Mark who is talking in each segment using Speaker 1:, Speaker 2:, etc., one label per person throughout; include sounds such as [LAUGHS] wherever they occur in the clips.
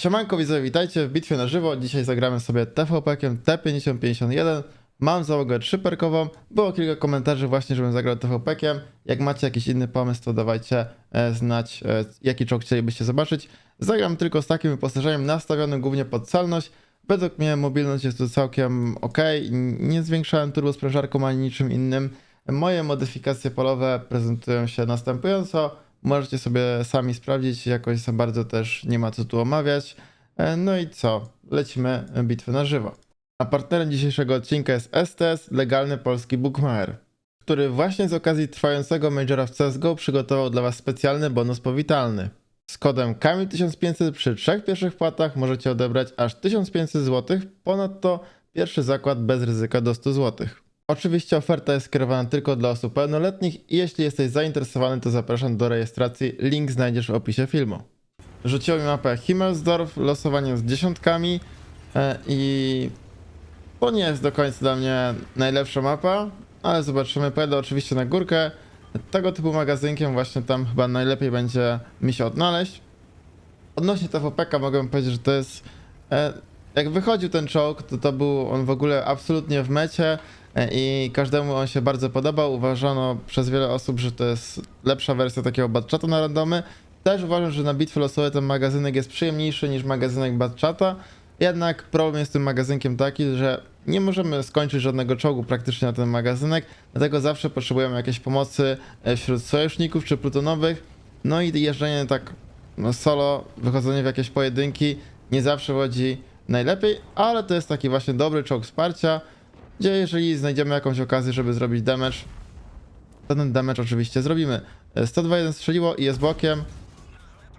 Speaker 1: Siemanko widzowie, witajcie w bitwie na żywo. Dzisiaj zagramy sobie TVP-kiem T5051. Mam załogę trzyperkową. Było kilka komentarzy właśnie, żebym zagrał TVP-kiem. Jak macie jakiś inny pomysł, to dawajcie e, znać, e, jaki czołg chcielibyście zobaczyć. Zagram tylko z takim wyposażeniem nastawionym głównie pod celność. Według mnie mobilność jest tu całkiem ok. Nie zwiększałem turbosprężarką ani niczym innym. Moje modyfikacje polowe prezentują się następująco. Możecie sobie sami sprawdzić, jakoś za bardzo też nie ma co tu omawiać. E, No i co? Lecimy bitwę na żywo. A partnerem dzisiejszego odcinka jest STS, legalny polski bookmacher, który właśnie z okazji trwającego Majora w CSGO przygotował dla Was specjalny bonus powitalny. Z kodem KAMIL1500 przy trzech pierwszych płatach możecie odebrać aż 1500 zł, ponadto pierwszy zakład bez ryzyka do 100 zł. Oczywiście oferta jest skierowana tylko dla osób pełnoletnich i jeśli jesteś zainteresowany, to zapraszam do rejestracji. Link znajdziesz w opisie filmu. Rzuciło mi mapę Himmelsdorf, losowanie z dziesiątkami e, i to nie jest do końca dla mnie najlepsza mapa, ale zobaczymy. Pojadę oczywiście na górkę. Tego typu magazynkiem właśnie tam chyba najlepiej będzie mi się odnaleźć. Odnośnie TVP mogę powiedzieć, że to jest... E, jak wychodził ten czołg, to to był on w ogóle absolutnie w mecie i każdemu on się bardzo podobał. Uważano przez wiele osób, że to jest lepsza wersja takiego Batchata na randomy. Też uważam, że na bitwy losowe ten magazynek jest przyjemniejszy niż magazynek Batchata. Jednak problem jest z tym magazynkiem taki, że nie możemy skończyć żadnego czołgu praktycznie na ten magazynek, dlatego zawsze potrzebujemy jakiejś pomocy e, wśród sojuszników czy plutonowych. No i jeżdżenie tak no solo, wychodzenie w jakieś pojedynki nie zawsze chodzi najlepiej, ale to jest taki właśnie dobry czołg wsparcia, gdzie jeżeli znajdziemy jakąś okazję, żeby zrobić damage, to ten damage oczywiście zrobimy. E, 102.1 strzeliło i jest bokiem.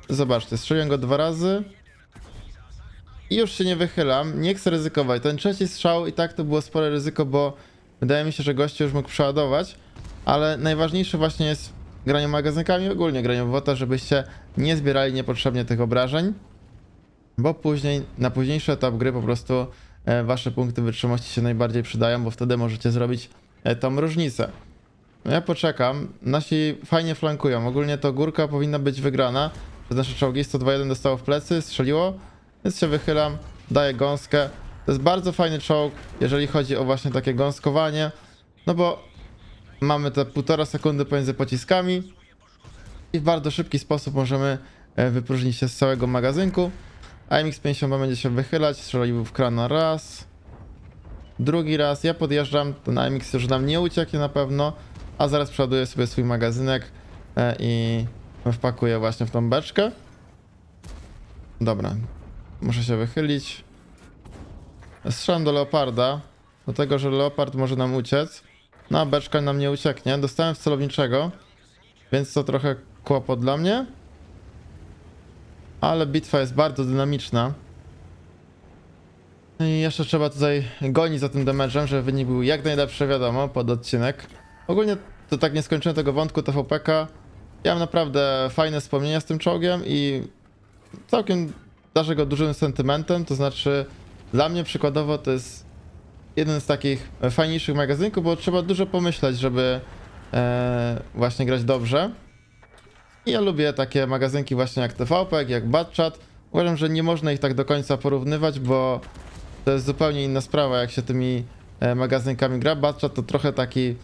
Speaker 1: Zobaczcie, strzeliłem go dwa razy. I już się nie wychylam, nie chcę ryzykować. Ten trzeci strzał i tak to było spore ryzyko, bo wydaje mi się, że goście już mógł przeładować, ale najważniejsze właśnie jest granie magazynkami, ogólnie granie WOTA, żebyście nie zbierali niepotrzebnie tych obrażeń, bo później, na późniejszy etap gry po prostu e, wasze punkty wytrzymałości się najbardziej przydają, bo wtedy możecie zrobić e, tą różnicę. No ja poczekam, nasi fajnie flankują, ogólnie to górka powinna być wygrana, że nasze czołgi 102.1 dostało w plecy, strzeliło, więc się wychylam, daję gąskę. To jest bardzo fajny czołg, jeżeli chodzi o właśnie takie gąskowanie, no bo mamy te półtora sekundy pomiędzy pociskami i w bardzo szybki sposób możemy e, wypróżnić się z całego magazynku. AMX-52 będzie się wychylać, strzelił w krana raz, drugi raz, ja podjeżdżam, ten AMX już nam nie ucieknie na pewno, a zaraz przeładuję sobie swój magazynek e, i wpakuję właśnie w tą beczkę. Dobra, muszę się wychylić. Strzelam do Leoparda, do tego, że Leopard może nam uciec. No a beczka nam nie ucieknie. Dostałem w celowniczego, więc to trochę kłopot dla mnie. Ale bitwa jest bardzo dynamiczna. No I jeszcze trzeba tutaj gonić za tym damage'em, żeby wynik był jak najlepszy, wiadomo, pod odcinek. Ogólnie to tak nie skończyłem tego wątku TVP-ka. Ja mam naprawdę fajne wspomnienia z tym czołgiem i całkiem darzę go dużym sentymentem, to znaczy dla mnie przykładowo to jest jeden z takich fajniejszych magazynków, bo trzeba dużo pomyśleć, żeby e, właśnie grać dobrze. Ja lubię takie magazynki właśnie jak TVP, jak Batchat. Uważam, że nie można ich tak do końca porównywać, bo to jest zupełnie inna sprawa, jak się tymi e, magazynkami gra. Batchat to trochę taki,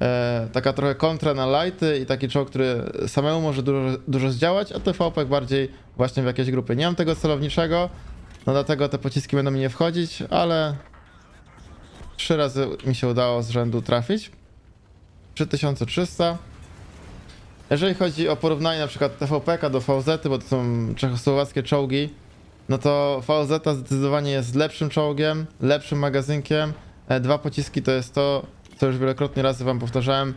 Speaker 1: e, taka trochę kontra na lighty i taki czołg, który samemu może dużo, dużo zdziałać, a TVP bardziej właśnie w jakieś grupy. Nie mam tego celowniczego, no dlatego te pociski będą mi nie wchodzić, ale trzy razy mi się udało z rzędu trafić. 3300. Jeżeli chodzi o porównanie na przykład TVP do VZ, bo to są czechosłowackie czołgi, no to VZ zdecydowanie jest lepszym czołgiem, lepszym magazynkiem. E, Dwa pociski to jest to, co już wielokrotnie razy wam powtarzałem.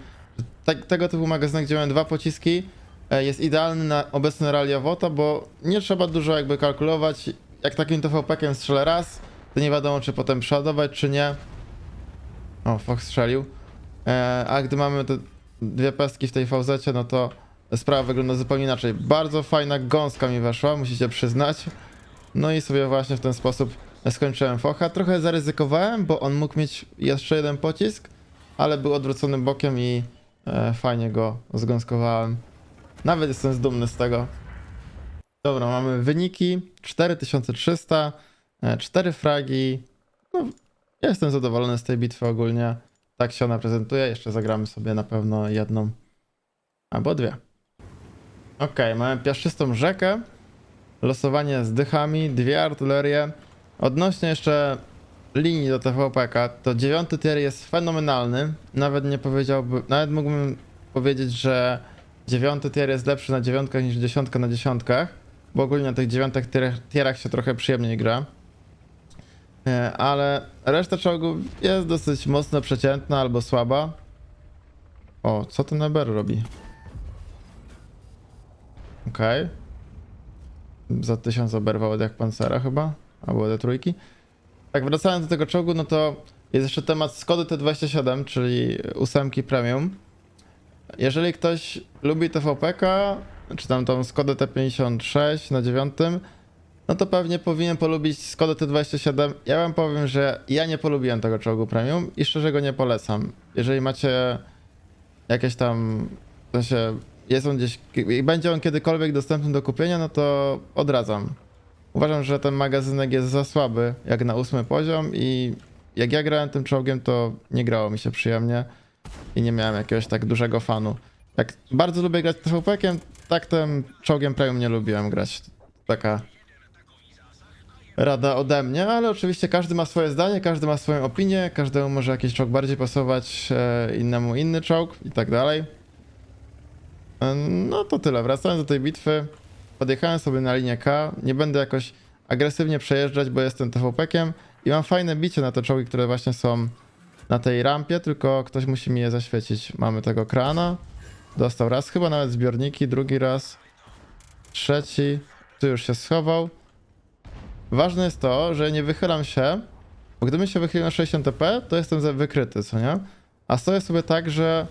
Speaker 1: Tego typu magazynek, gdzie mamy dwa pociski, e, jest idealny na obecne realia WOTA, bo nie trzeba dużo jakby kalkulować. Jak takim TVP-kiem strzelę raz, to nie wiadomo czy potem przeładować, czy nie. O, Fox strzelił. E, a gdy mamy te dwie pestki w tej VZ, no to sprawa wygląda zupełnie inaczej. Bardzo fajna gąska mi weszła, musicie przyznać. No i sobie właśnie w ten sposób skończyłem focha. Trochę zaryzykowałem, bo on mógł mieć jeszcze jeden pocisk, ale był odwrócony bokiem i e, fajnie go zgąskowałem. Nawet jestem dumny z tego. Dobra, mamy wyniki 4300, 4 fragi. No, ja jestem zadowolony z tej bitwy ogólnie. Tak się ona prezentuje. Jeszcze zagramy sobie na pewno jedną albo dwie. Okej, mamy piaszczystą rzekę. Losowanie z dychami, dwie artylerie. Odnośnie jeszcze linii do TVPK, to dziewiąty tier jest fenomenalny. Nawet nie powiedziałbym, nawet mógłbym powiedzieć, że dziewiąty tier jest lepszy na dziewiątkach niż dziesiątka na dziesiątkach, bo ogólnie na tych dziewiątek tierach, tierach się trochę przyjemniej gra. E, Ale reszta czołgów jest dosyć mocno przeciętna albo słaba. O, co ten Eber robi? Okej. Za tysiąc oberwał od jak pancera chyba, albo od trójki. Tak, wracając do tego czołgu, no to jest jeszcze temat Skody T27, czyli ósemki premium. Jeżeli ktoś lubi TVPK, czy tam tą Skodę T56 na dziewiątym, no to pewnie powinien polubić Skodę T27. Ja wam powiem, że ja nie polubiłem tego czołgu premium i szczerze go nie polecam. Jeżeli macie jakieś tam, w sensie jest on gdzieś, i będzie on kiedykolwiek dostępny do kupienia, no to odradzam. Uważam, że ten magazynek jest za słaby, jak na ósmy poziom i jak ja grałem tym czołgiem, to nie grało mi się przyjemnie i nie miałem jakiegoś tak dużego fanu. Jak bardzo lubię grać TVP-kiem, tak tym czołgiem premium nie lubiłem grać. Taka rada ode mnie, ale oczywiście każdy ma swoje zdanie, każdy ma swoją opinię, każdemu może jakiś czołg bardziej pasować, e, innemu inny czołg i tak dalej. E, No to tyle, wracając do tej bitwy, podjechałem sobie na linię K, nie będę jakoś agresywnie przejeżdżać, bo jestem TVP-kiem i mam fajne bicie na te czołgi, które właśnie są na tej rampie, tylko ktoś musi mi je zaświecić. Mamy tego krana, dostał raz, chyba nawet zbiorniki, drugi raz, trzeci, tu już się schował. Ważne jest to, że nie wychylam się, bo gdybym się wychylił na 60 TP, to jestem wykryty, co nie? A stoję sobie tak, że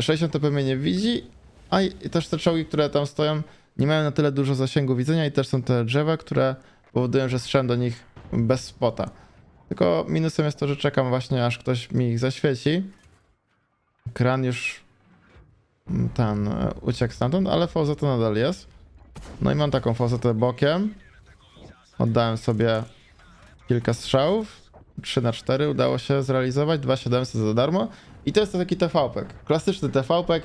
Speaker 1: 60 TP mnie nie widzi, a i też te czołgi, które tam stoją, nie mają na tyle dużo zasięgu widzenia i też są te drzewa, które powodują, że strzelam do nich bez spota. Tylko minusem jest to, że czekam właśnie, aż ktoś mi ich zaświeci. Kran już mm, ten e, uciekł stamtąd, ale VZ nadal jest. No i mam taką VZ bokiem. Oddałem sobie kilka strzałów. 3 na 4 udało się zrealizować, 2700 za darmo. I to jest taki TVP. Klasyczny TVP.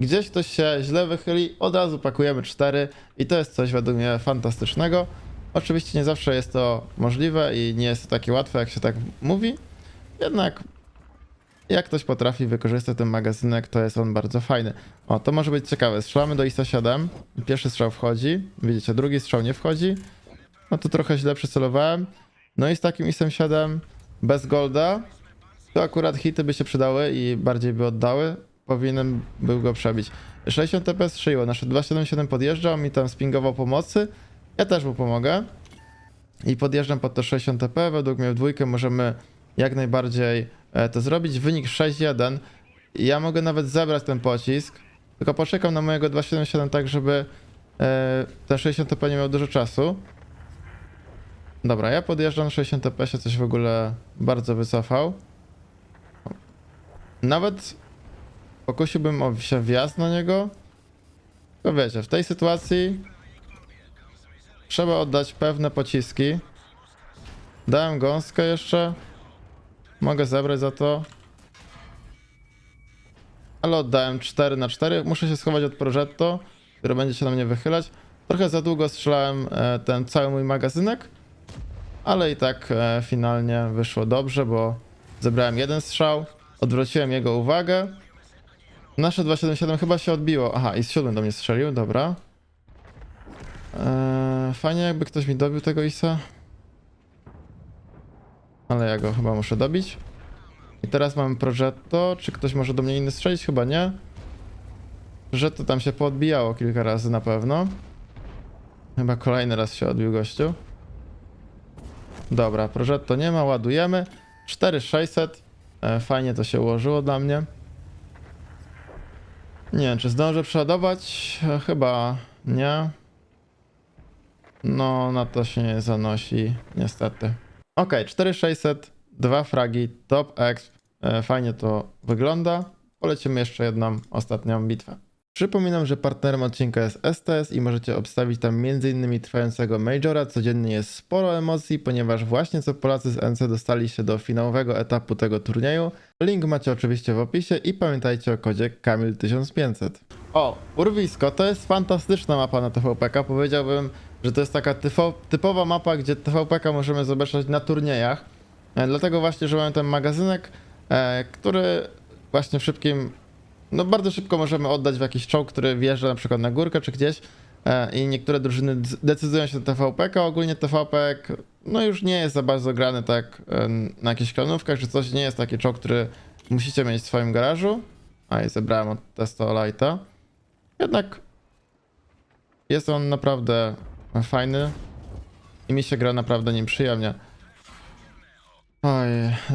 Speaker 1: Gdzieś ktoś się źle wychyli, od razu pakujemy 4 i to jest coś według mnie fantastycznego. Oczywiście nie zawsze jest to możliwe i nie jest to takie łatwe, jak się tak mówi. Jednak jak ktoś potrafi wykorzystać ten magazynek, to jest on bardzo fajny. O, to może być ciekawe. Strzelamy do ISO 7. Pierwszy strzał wchodzi. Widzicie, drugi strzał nie wchodzi. No to trochę źle przycelowałem. No i z takim ISem 7 bez golda, to akurat hity by się przydały i bardziej by oddały. Powinienem był go przebić. 60 TP strzeliło, nasze 277 podjeżdżał, mi tam spingował pomocy. Ja też mu pomogę. I podjeżdżam pod to 60 TP. Według mnie w dwójkę możemy jak najbardziej e, to zrobić. Wynik 6-1. I Ja mogę nawet zebrać ten pocisk. Tylko poczekam na mojego 277 tak, żeby e, ten 60 TP nie miał dużo czasu. Dobra, ja podjeżdżam 60 TP się coś w ogóle bardzo wycofał. Nawet pokusiłbym o się wjazd na niego. To wiecie, w tej sytuacji trzeba oddać pewne pociski. Dałem gąskę jeszcze. Mogę zebrać za to. Ale oddałem 4 na 4. Muszę się schować od Progetto, które będzie się na mnie wychylać. Trochę za długo strzelałem e, ten cały mój magazynek. Ale i tak e, finalnie wyszło dobrze, bo zebrałem jeden strzał, odwróciłem jego uwagę. Nasze 277 chyba się odbiło. Aha, i z siódmym do mnie strzelił, dobra. Eee, fajnie jakby ktoś mi dobił tego Isa. Ale ja go chyba muszę dobić. I teraz mamy Progetto. Czy ktoś może do mnie inny strzelić? Chyba nie. Progetto tam się poodbijało kilka razy na pewno. Chyba kolejny raz się odbił gościu. Dobra, Progetto nie ma, ładujemy. 4600. E, fajnie to się ułożyło dla mnie. Nie wiem, czy zdążę przeładować? E, chyba nie. No, na to się nie zanosi, niestety. Ok, 4600, dwa fragi, top exp. E, fajnie to wygląda. Polecimy jeszcze jedną ostatnią bitwę. Przypominam, że partnerem odcinka jest STS i możecie obstawić tam m.in. trwającego Majora. Codziennie jest sporo emocji, ponieważ właśnie co Polacy z NC dostali się do finałowego etapu tego turnieju. Link macie oczywiście w opisie i pamiętajcie o kodzie Kamil1500. O, Urwisko to jest fantastyczna mapa na TVPK. Powiedziałbym, że to jest taka typowa mapa, gdzie TVPK możemy zobaczyć na turniejach. E, Dlatego właśnie, że mamy ten magazynek, e, który właśnie w szybkim no bardzo szybko możemy oddać w jakiś czołg, który wjeżdża na przykład na górkę czy gdzieś e, i niektóre drużyny decydują się na TVP, a ogólnie TVP no już nie jest za bardzo grany tak e, na jakichś klanówkach czy coś, nie jest taki czołg, który musicie mieć w swoim garażu. A i zebrałem od Testo Lighta. Jednak jest on naprawdę fajny i mi się gra naprawdę nim przyjemnie. Oj,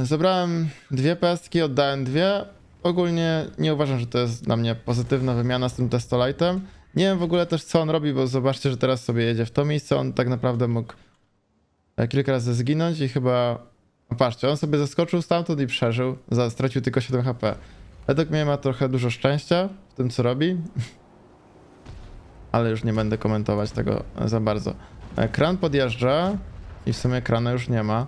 Speaker 1: zebrałem dwie pestki, oddałem dwie. Ogólnie nie uważam, że to jest dla mnie pozytywna wymiana z tym testolightem. Nie wiem w ogóle też co on robi, bo zobaczcie, że teraz sobie jedzie w to miejsce. On tak naprawdę mógł e, kilka razy zginąć i chyba... No patrzcie, on sobie zeskoczył stamtąd i przeżył. Za- Stracił tylko 7 HP. Według mnie ma trochę dużo szczęścia w tym, co robi. [LAUGHS] Ale już nie będę komentować tego za bardzo. E, Kran podjeżdża i w sumie krana już nie ma.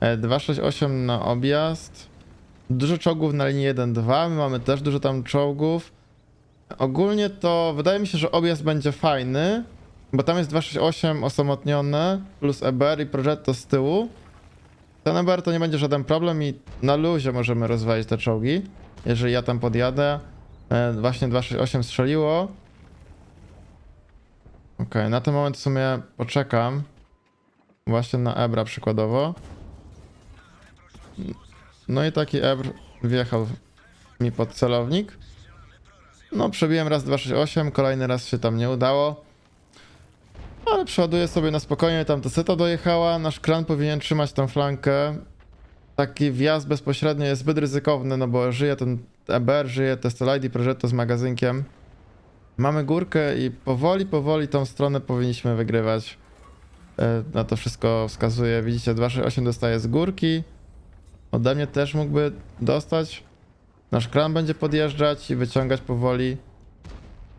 Speaker 1: E, 268 na objazd. Dużo czołgów na linii 1-2. My mamy też dużo tam czołgów. Ogólnie to wydaje mi się, że objazd będzie fajny, bo tam jest 268 osamotnione plus EBR i Progetto z tyłu. Ten EBR to nie będzie żaden problem i na luzie możemy rozwalić te czołgi. Jeżeli ja tam podjadę. E, Właśnie 268 strzeliło. Okej, na ten moment w sumie poczekam. Właśnie na Ebra przykładowo. No i taki Ebr wjechał mi pod celownik. No, przebiłem raz 268, kolejny raz się tam nie udało. Ale przeładuję sobie na spokojnie, tam ta seta dojechała. Nasz kran powinien trzymać tą flankę. Taki wjazd bezpośrednio jest zbyt ryzykowny, no bo żyje ten EBR, żyje Testolite i Progetto z magazynkiem. Mamy górkę i powoli, powoli tą stronę powinniśmy wygrywać. E, Na to wszystko wskazuje. Widzicie, 268 dostaje z górki. Ode mnie też mógłby dostać. Nasz kran będzie podjeżdżać i wyciągać powoli.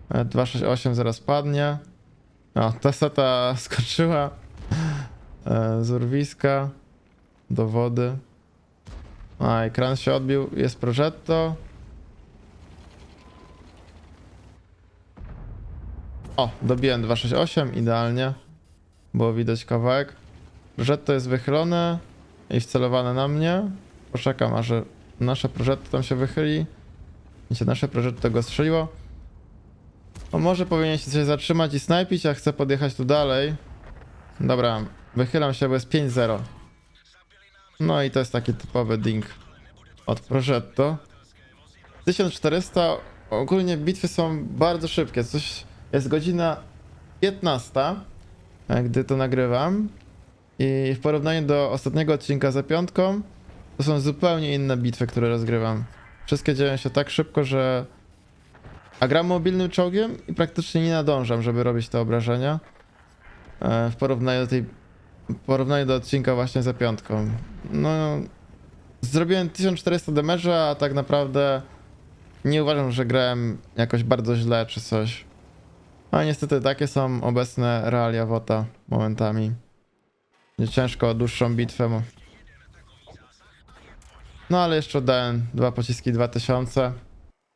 Speaker 1: E, 268 zaraz padnie. O, ta [LAUGHS] skoczyła e, z urwiska do wody. A, i kran się odbił. Jest Progetto. O, dobiłem 268, idealnie. Było widać kawałek. Progetto jest wychylone i wcelowane na mnie. Poczekam, aż nasze Progetto tam się wychyli. Widzicie, nasze Progetto go strzeliło. O, może powinien się zatrzymać i snajpić, a chcę podjechać tu dalej. Dobra, wychylam się, bo jest 5-0. No i to jest taki typowy ding od Progetto. 1400, ogólnie bitwy są bardzo szybkie. Coś jest godzina 15, e, gdy to nagrywam. I w porównaniu do ostatniego odcinka za piątką, to są zupełnie inne bitwy, które rozgrywam. Wszystkie dzieją się tak szybko, że. A gram mobilnym czołgiem i praktycznie nie nadążam, żeby robić te obrażenia. e, W porównaniu do tej. W porównaniu do odcinka właśnie za piątką. No. Zrobiłem 1400 damage'a, a tak naprawdę nie uważam, że grałem jakoś bardzo źle czy coś. A niestety takie są obecne realia WOTA momentami. Ciężko o dłuższą bitwę. No ale jeszcze oddałem dwa pociski 2000.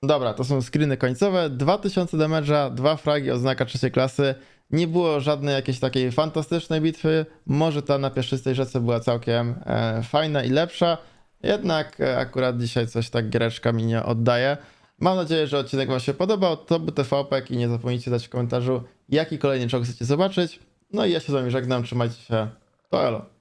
Speaker 1: Dobra, to są screeny końcowe. 2000 damage'a, dwa fragi, oznaka trzeciej klasy. Nie było żadnej jakiejś takiej fantastycznej bitwy. Może ta na piaszczystej rzece była całkiem e, fajna i lepsza. Jednak e, akurat dzisiaj coś tak giereczka mi nie oddaje. Mam nadzieję, że odcinek Wam się podobał. To był TVP i nie zapomnijcie dać w komentarzu, jaki kolejny czołg chcecie zobaczyć. No i ja się z Wami żegnam, trzymajcie się. To elo.